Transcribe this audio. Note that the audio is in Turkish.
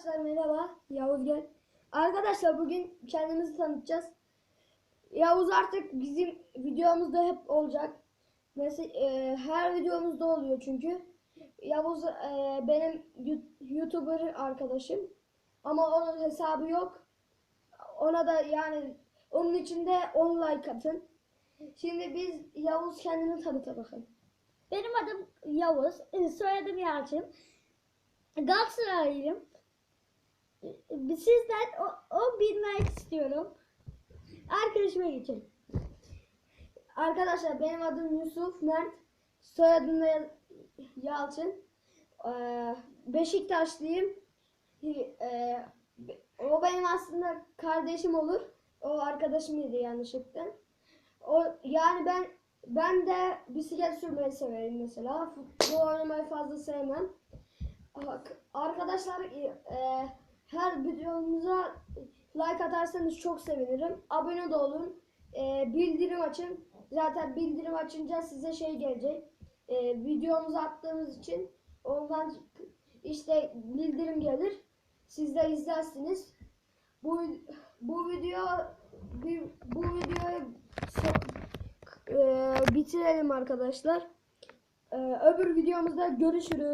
Arkadaşlar merhaba. Yavuz gel. Arkadaşlar bugün kendimizi tanıtacağız. Yavuz artık bizim videomuzda hep olacak. Mesela e, her videomuzda oluyor çünkü. Yavuz e, benim YouTuber arkadaşım. Ama onun hesabı yok. Ona da yani onun için de 10 like atın. Şimdi biz Yavuz kendini tanıta bakın. Benim adım Yavuz, e, soyadım Yalçın. Galatasaraylıyım. E, Sizden o, o bilmek istiyorum. Arkadaşıma geçin. Arkadaşlar benim adım Yusuf Mert. Soyadım da Yalçın. Ee, Beşiktaşlıyım. Ee, o benim aslında kardeşim olur. O arkadaşımıydı yanlışlıkla. O yani ben ben de bisiklet sürmeyi severim mesela. Futbol oynamayı fazla sevmem. Arkadaşlar e, her videomuza like atarsanız çok sevinirim. Abone de olun. E, bildirim açın. Zaten bildirim açınca size şey gelecek. E, videomuzu attığımız için ondan işte bildirim gelir. Siz de izlersiniz. Bu bu video bu videoyu e, bitirelim arkadaşlar. E, öbür videomuzda görüşürüz.